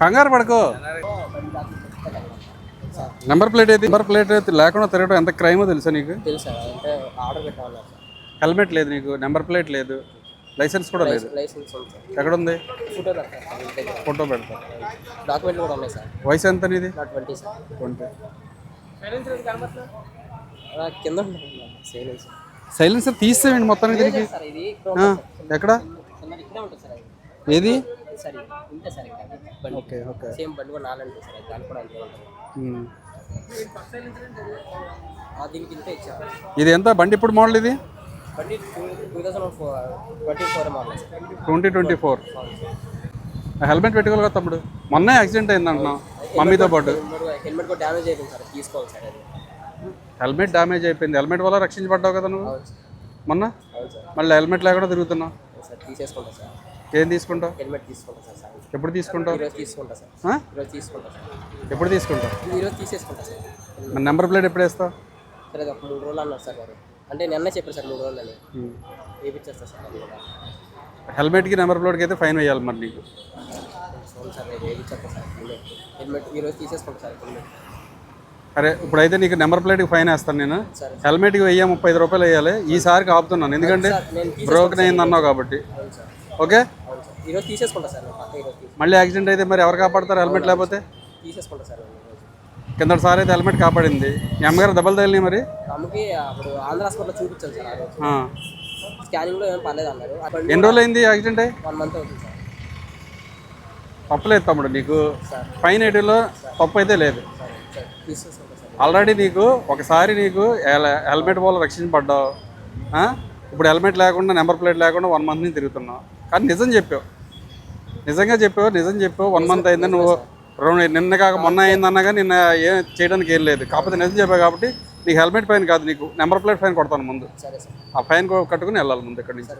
కంగారు పడుకో. Number plate అయితే నెంబర్ ప్లేట్ అయితే లేకుండా తిరగడం ఎంత క్రైమో తెలుసా నీకు? హెల్మెట్ లేదు నీకు నెంబర్ ప్లేట్ లేదు. లైసెన్స్ కూడా లేదు. ఎక్కడ ఉంది ఫోటో పెడతా కూడా ఉన్నాయి సార్. వయసు ఎంత నీది? ట్వంటీ కింద సైలెన్సర్ తీసేయండి మొత్తానికి దీనికి సార్ ఇది ఆ, ఎక్కడ? ఏది? సార్ బండి. Okay okay. సేమ్ బండి కూడా నాలుగు ఉంటుంది సార్ అది దాని కూడా అంతే ఉంటుంది. ఉమ్. ఆ, దీనికి ఇంతే ఇచ్చారు. ఇది ఎంత? బండి ఇప్పుడు మోడల్ ఇది? బండి two thousand four twenty four model twenty twenty four. Helmet పెట్టుకోవాలి కదా తమ్ముడు. మొన్నే యాక్సిడెంట్ అయింది అంటున్నావు మమ్మీతో పాటు. హెల్మెట్ కూడా డ్యామేజ్ అయిపోయింది సార్ తీసుకోవాలి సార్ హెల్మెట్ డ్యామేజ్ అయిపోయింది. హెల్మెట్ వల్ల రక్షించబడ్డావు కదా నువ్వు? మొన్న? మళ్ళీ హెల్మెట్ లేకుండా తిరుగుతున్నావు. సార్ తీసేసుకుంటా సార్. ఏం తీసుకుంటావు? హెల్మెట్ తీసుకుంటా సార్ సార్. ఎప్పుడు తీసుకుంటావు? ఈరోజు తీసుకుంటా సార్. ఆ? ఈరోజు తీసుకుంటా సార్. ఎప్పుడు తీసుకుంటావు? ఇది ఈరోజు తీసేసుకుంటా సార్. మన నెంబర్ ప్లేట్ ఎప్పుడు వేస్తావు? సరే అది ఒక మూడు రోజులు అన్నారు సార్ గారు అంటే నిన్న చెప్పారు సార్ మూడు రోజులు అని వేయించేస్తా సార్ అది కూడా. హెల్మెట్కి నెంబర్ ప్లేట్కి అయితే ఫైన్ వేయాలి మరి నీకు. అవును సార్ వేయించేస్తా సార్ హెల్మెట్. హెల్మెట్ ఈరోజు తీసేసుకుంటా సార్ హెల్మెట్. అరే ఇప్పుడైతే నీకు నెంబర్ ప్లేట్కి ఫైన్ వేస్తాను నేను. హెల్మెట్కి వెయ్యి ముప్పై ఐదు రూపాయలు వేయాలి. ఈసారికి ఆపుతున్నాను. ఎందుకంటే బ్రోకన్ అయింది అన్నావు కాబట్టి. ఓకే? మళ్ళీ యాక్సిడెంట్ అయితే మరి ఎవరు కాపాడతారు? హెల్మెట్ లేకపోతే? తీసేసుకుంటా సార్ నేను ఈరోజు. కిందటి సార్ అయితే హెల్మెట్ కాపాడింది. మీ అమ్మగారు దెబ్బలు తగిలినాయి మరి? ఆంధ్ర సార్. స్కానింగ్లో ఏం పర్లేదు అన్నారు. అక్కడ ఎన్ని రోజులు అయింది యాక్సిడెంట్ అయ్యి వన్ మంత్ అవుతుంది సార్. తప్పలేదు తమ్ముడు నీకు. ఫైన్ ఎయిటీలో తప్పు అయితే లేదు. ఆల్రెడీ నీకు ఒకసారి నీకు హెల్- హెల్మెట్ వల్ల రక్షించబడ్డావు? ఇప్పుడు హెల్మెట్ లేకుండా నెంబర్ ప్లేట్ లేకుండా వన్ మంత్ నుంచి తిరుగుతున్నావు. కానీ నిజం చెప్పావు. నిజంగా చెప్పావు నిజం చెప్పావు. వన్ మంత్ అయిందని నువ్వు రెండు నిన్న కాక మొన్న అయిందన్నా కానీ నిన్న ఏం చేయడానికి ఏం లేదు. కాకపోతే నిజం చెప్పావు కాబట్టి నీకు హెల్మెట్ ఫైన్ కాదు నీకు. నెంబర్ ప్లేట్ ఫైన్ కొడతాను ముందు. ఆ ఫైన్ కట్టుకుని వెళ్ళాలి ముందు ఇక్కడి నుంచి.